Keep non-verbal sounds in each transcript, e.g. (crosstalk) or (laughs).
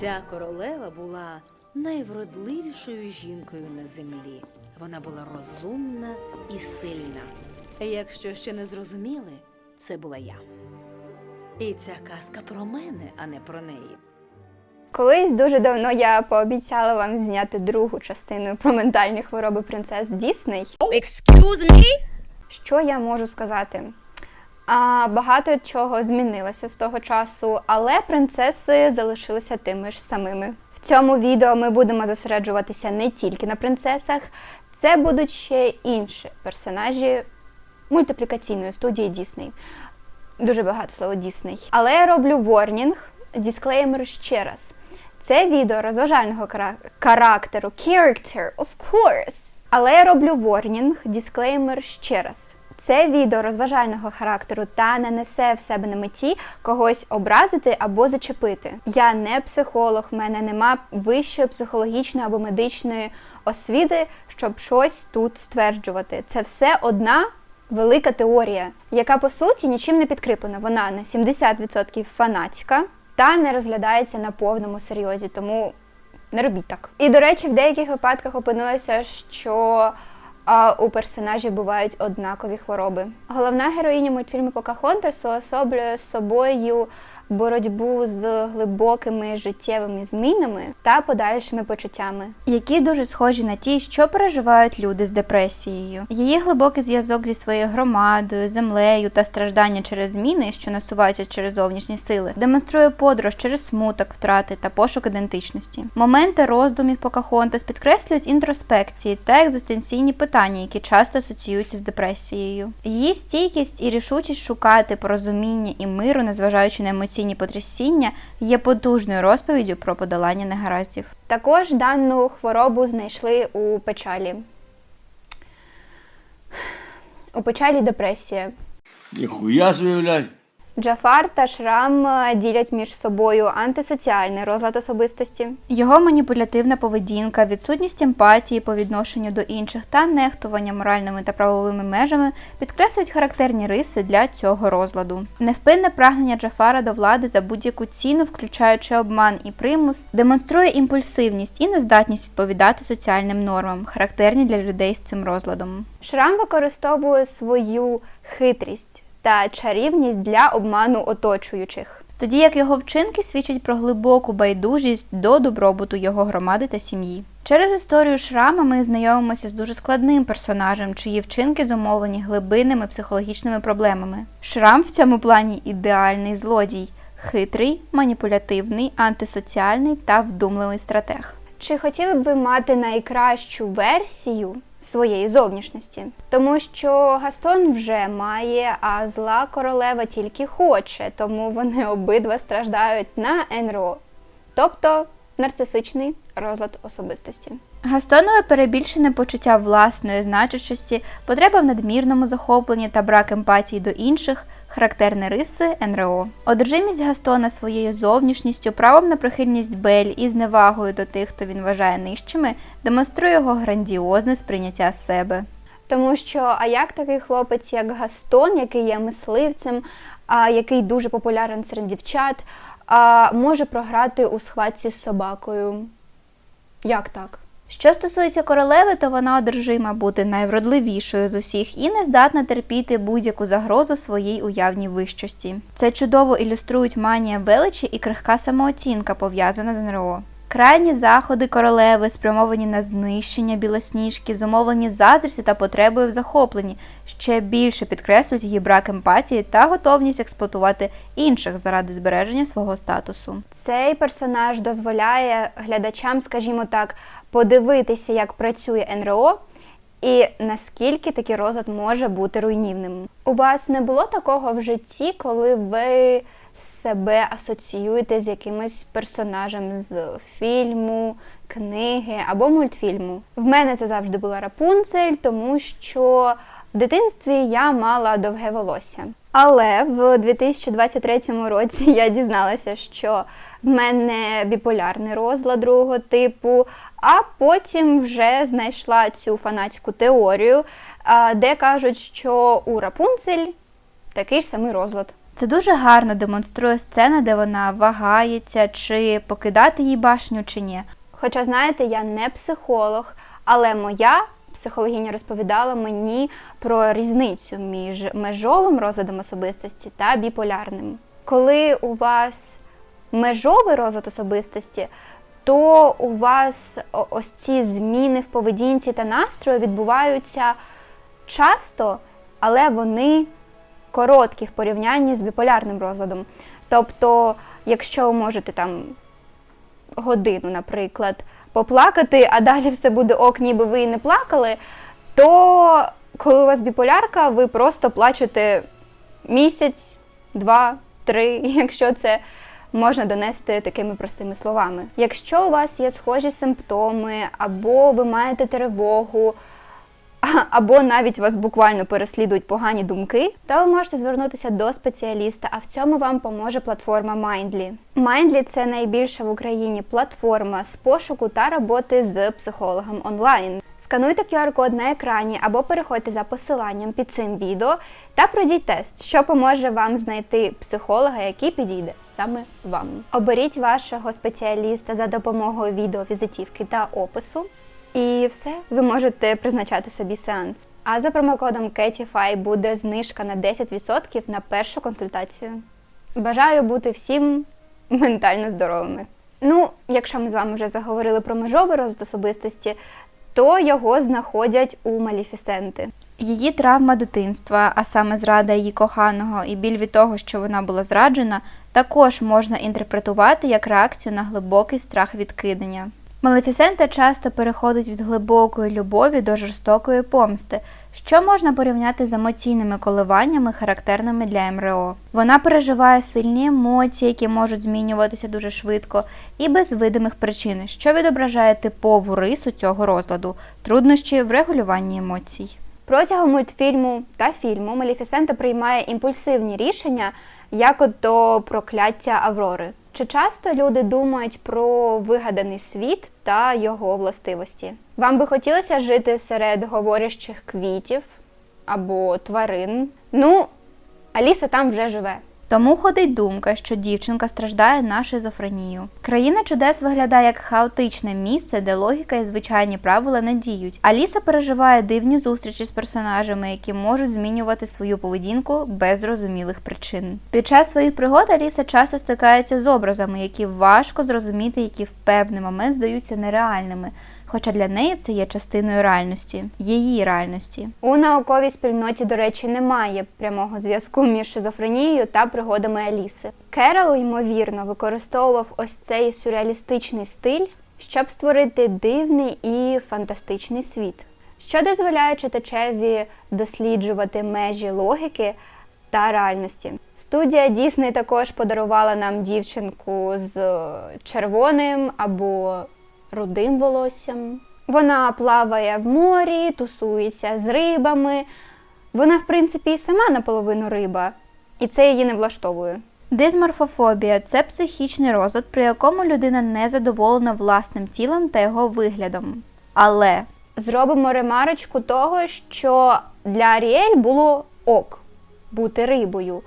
Ця королева була найвродливішою жінкою на землі. Вона була розумна і сильна. Якщо ще не зрозуміли, це була я. І ця казка про мене, а не про неї. Колись дуже давно я пообіцяла вам зняти другу частину про ментальні хвороби принцес Дісней. Excuse me? Що я можу сказати? А, багато чого змінилося з того часу, але принцеси залишилися тими ж самими. В цьому відео ми будемо зосереджуватися не тільки на принцесах, це будуть ще інші персонажі мультиплікаційної студії Дісней. Дуже багато слова Дісней. Але я роблю ворнінг, дисклеймер ще раз. Це відео розважального характеру, character, of course. Але я роблю ворнінг, дисклеймер ще раз. Це відео розважального характеру та не несе в себе на меті когось образити або зачепити. Я не психолог, в мене нема вищої психологічної або медичної освіти, щоб щось тут стверджувати. Це все одна велика теорія, яка по суті нічим не підкріплена. Вона на 70% фанатська та не розглядається на повному серйозі, тому не робіть так. І до речі, в деяких випадках опинилося, що а, у персонажів бувають однакові хвороби. Головна героїня мультфільму Покахонтас уособлює собою боротьбу з глибокими життєвими змінами та подальшими почуттями, які дуже схожі на ті, що переживають люди з депресією. Її глибокий зв'язок зі своєю громадою, землею та страждання через зміни, що насуваються через зовнішні сили, демонструє подорож через смуток, втрати та пошук ідентичності. Моменти роздумів Покахонтас підкреслюють інтроспекції та екзистенційні питання, які часто асоціюються з депресією. Її стійкість і рішучість шукати порозуміння і миру, незважаючи на емоційні потрясіння, є потужною розповіддю про подолання негараздів. Також дану хворобу знайшли у печалі. У печалі депресія. Ніхуя блядь. Джафар та Шрам е, ділять між собою антисоціальний розлад особистості. Його маніпулятивна поведінка, відсутність емпатії по відношенню до інших та нехтування моральними та правовими межами підкреслюють характерні риси для цього розладу. Невпинне прагнення Джафара до влади за будь-яку ціну, включаючи обман і примус, демонструє імпульсивність і нездатність відповідати соціальним нормам, характерні для людей з цим розладом. Шрам використовує свою хитрість та чарівність для обману оточуючих. Тоді як його вчинки свідчать про глибоку байдужість до добробуту його громади та сім'ї. Через історію Шрама ми знайомимося з дуже складним персонажем, чиї вчинки зумовлені глибинними психологічними проблемами. Шрам в цьому плані ідеальний злодій, хитрий, маніпулятивний, антисоціальний та вдумливий стратег. Чи хотіли б ви мати найкращу версію своєї зовнішності? Тому що Гастон вже має, а зла королева тільки хоче, тому вони обидва страждають на НРО, тобто нарцисичний розлад особистості. Gastoнове перебільшене почуття власної значущості, потреба в надмірному захопленні та брак емпатії до інших характерні риси НРО. Одержимість Гастона своєю зовнішністю, правом на прихильність Бель і зневагою до тих, хто він вважає нижчими, демонструє його грандіозне сприйняття себе. Тому що, а як такий хлопець, як Гастон, який є мисливцем, а який дуже популярен серед дівчат, а може програти у схватці з собакою? Як так? Що стосується королеви, то вона одержима бути найвродливішою з усіх і не здатна терпіти будь-яку загрозу своїй уявній вищості. Це чудово ілюструють манія величі і крихка самооцінка, пов'язана з НРО. Крайні заходи королеви, спрямовані на знищення білосніжки, зумовлені заздрістю та потребою в захопленні, ще більше підкреслюють її брак емпатії та готовність експлуатувати інших заради збереження свого статусу. Цей персонаж дозволяє глядачам, скажімо так, подивитися, як працює НРО. І наскільки такий розлад може бути руйнівним? У вас не було такого в житті, коли ви себе асоціюєте з якимось персонажем з фільму, книги або мультфільму? В мене це завжди була Рапунцель, тому що в дитинстві я мала довге волосся. Але в 2023 році (laughs) я дізналася, що в мене біполярний розлад другого типу, а потім вже знайшла цю фанатську теорію, де кажуть, що у Рапунцель такий ж самий розлад. Це дуже гарно демонструє сцена, де вона вагається, чи покидати їй башню, чи ні. Хоча, знаєте, я не психолог, але моя психологиня розповідала мені про різницю між межовим розладом особистості та біполярним. Коли у вас межовий розлад особистості, то у вас ось ці зміни в поведінці та настрою відбуваються часто, але вони короткі в порівнянні з біполярним розладом. Тобто, якщо ви можете там годину, наприклад, поплакати, а далі все буде ок, ніби ви і не плакали, то коли у вас біполярка, ви просто плачете місяць, два, три, (laughs) якщо це можна донести такими простими словами. Якщо у вас є схожі симптоми, або ви маєте тривогу, (laughs) або навіть вас буквально переслідують погані думки, то ви можете звернутися до спеціаліста, а в цьому вам поможе платформа Mindly. Mindly – це найбільша в Україні платформа з пошуку та роботи з психологом онлайн. Скануйте QR-код на екрані або переходьте за посиланням під цим відео та пройдіть тест, що поможе вам знайти психолога, який підійде саме вам. Оберіть вашого спеціаліста за допомогою відеовізитівки та опису. І все, ви можете призначати собі сеанс. А за промокодом CATIFY буде знижка на 10% на першу консультацію. Бажаю бути всім ментально здоровими. Ну, якщо ми з вами вже заговорили про межовий розвиток особистості, то його знаходять у Маліфісенти. Її травма дитинства, а саме зрада її коханого і біль від того, що вона була зраджена, також можна інтерпретувати як реакцію на глибокий страх відкидання. Малефісента часто переходить від глибокої любові до жорстокої помсти, що можна порівняти з емоційними коливаннями, характерними для МРО. Вона переживає сильні емоції, які можуть змінюватися дуже швидко, і без видимих причин, що відображає типову рису цього розладу труднощі в регулюванні емоцій. Протягом мультфільму та фільму Малефісента приймає імпульсивні рішення, як от до прокляття Аврори. Чи часто люди думають про вигаданий світ та його властивості? Вам би хотілося жити серед говорящих квітів або тварин? Ну, Аліса там вже живе. Тому ходить думка, що дівчинка страждає на шизофренію. Країна чудес виглядає як хаотичне місце, де логіка і звичайні правила не діють. Аліса переживає дивні зустрічі з персонажами, які можуть змінювати свою поведінку без зрозумілих причин. Під час своїх пригод Аліса часто стикається з образами, які важко зрозуміти, які в певний момент здаються нереальними. Хоча для неї це є частиною реальності, її реальності. У науковій спільноті, до речі, немає прямого зв'язку між шизофренією та пригодами Аліси. Керол, ймовірно, використовував ось цей сюрреалістичний стиль, щоб створити дивний і фантастичний світ, що дозволяє читачеві досліджувати межі логіки та реальності. Студія Дісней також подарувала нам дівчинку з червоним або рудим волоссям. Вона плаває в морі, тусується з рибами. Вона, в принципі, і сама наполовину риба, і це її не влаштовує. Дисморфофобія це психічний розлад, при якому людина не задоволена власним тілом та його виглядом. Але зробимо ремарочку того, що для Аріель було ок бути рибою.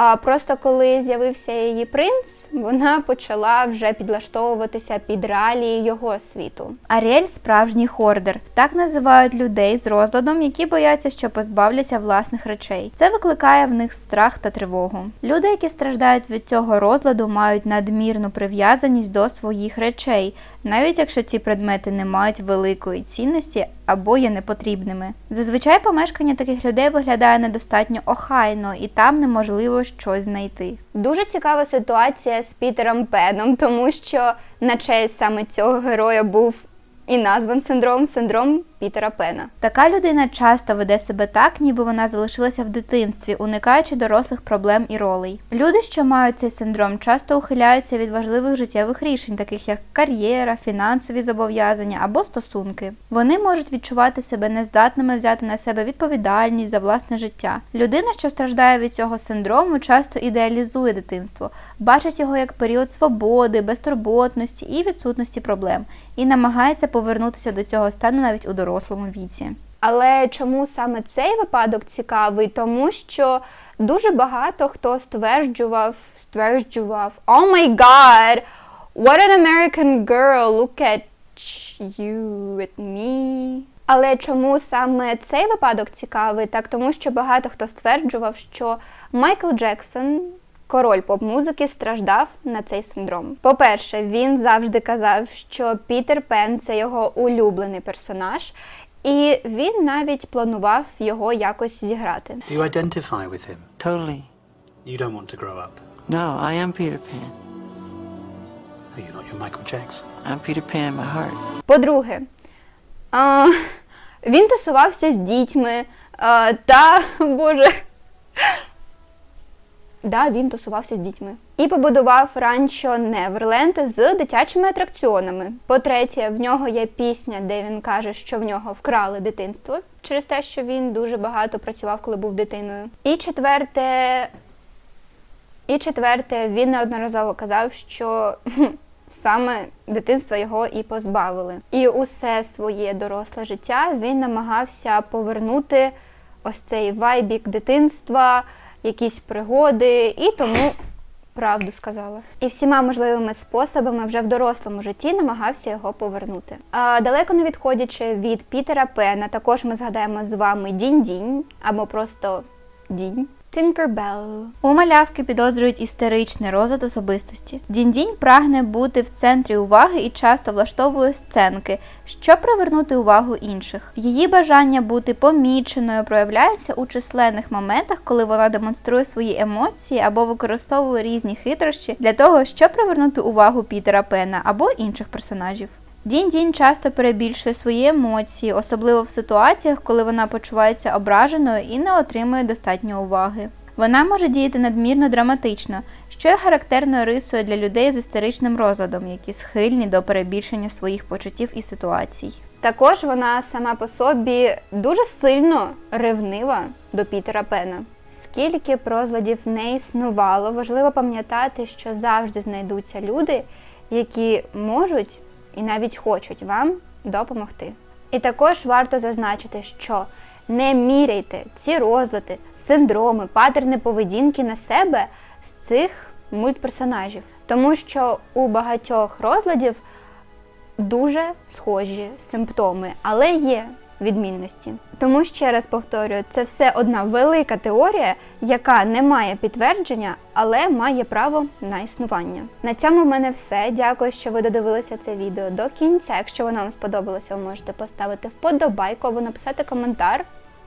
А просто коли з'явився її принц, вона почала вже підлаштовуватися під реалії його світу. Аріель справжній хордер. Так називають людей з розладом, які бояться, що позбавляться власних речей. Це викликає в них страх та тривогу. Люди, які страждають від цього розладу, мають надмірну прив'язаність до своїх речей, навіть якщо ці предмети не мають великої цінності або є непотрібними. Зазвичай помешкання таких людей виглядає недостатньо охайно, і там неможливо щось знайти. Дуже цікава ситуація з Пітером Пеном, тому що на честь саме цього героя був і назван синдром синдром Пітера Пена. Така людина часто веде себе так, ніби вона залишилася в дитинстві, уникаючи дорослих проблем і ролей. Люди, що мають цей синдром, часто ухиляються від важливих життєвих рішень, таких як кар'єра, фінансові зобов'язання або стосунки. Вони можуть відчувати себе нездатними взяти на себе відповідальність за власне життя. Людина, що страждає від цього синдрому, часто ідеалізує дитинство, бачить його як період свободи, безтурботності і відсутності проблем, і намагається повернутися до цього стану навіть у дорослому віці. Але чому саме цей випадок цікавий? Тому що дуже багато хто стверджував, стверджував, Oh my god, what an American girl, look at you, at me. Але чому саме цей випадок цікавий? Так тому що багато хто стверджував, що Майкл Джексон, король поп-музики, страждав на цей синдром. По-перше, він завжди казав, що Пітер Пен це його улюблений персонаж, і він навіть планував його якось зіграти. Do you identify with him? Totally. You don't want to grow up. No, I am Peter Pan. No, you're not. You're Michael Jackson. I'm Peter Pan in my heart. По-друге, а, він тусувався з дітьми а, та, (laughs) боже. Да, він тусувався з дітьми. І побудував ранчо Неверленд з дитячими атракціонами. По-третє, в нього є пісня, де він каже, що в нього вкрали дитинство через те, що він дуже багато працював, коли був дитиною. І четверте, і четверте, він неодноразово казав, що (laughs) саме дитинства його і позбавили. І усе своє доросле життя він намагався повернути ось цей вайбік дитинства, якісь пригоди, і тому правду сказала. І всіма можливими способами вже в дорослому житті намагався його повернути. А далеко не відходячи від Пітера Пена, також ми згадаємо з вами Дінь-Дінь або просто Дінь. Tinkerbell. У малявки підозрюють істеричний розлад особистості. Дінь-Дінь прагне бути в центрі уваги і часто влаштовує сценки, щоб привернути увагу інших. Її бажання бути поміченою проявляється у численних моментах, коли вона демонструє свої емоції або використовує різні хитрощі для того, щоб привернути увагу Пітера Пена або інших персонажів. Дінь-Дінь часто перебільшує свої емоції, особливо в ситуаціях, коли вона почувається ображеною і не отримує достатньо уваги. Вона може діяти надмірно драматично, що є характерною рисою для людей з істеричним розладом, які схильні до перебільшення своїх почуттів і ситуацій. Також вона сама по собі дуже сильно ревнива до Пітера Пена. Скільки б розладів не існувало, важливо пам'ятати, що завжди знайдуться люди, які можуть і навіть хочуть вам допомогти. І також варто зазначити, що не міряйте ці розлади, синдроми, патерни поведінки на себе з цих мультперсонажів, тому що у багатьох розладів дуже схожі симптоми, але є відмінності. Тому ще раз повторюю, це все одна велика теорія, яка не має підтвердження, але має право на існування. На цьому в мене все. Дякую, що ви додивилися це відео до кінця. Якщо воно вам сподобалося, ви можете поставити вподобайку або написати коментар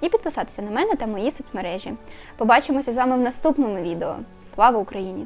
і підписатися на мене та мої соцмережі. Побачимося з вами в наступному відео. Слава Україні!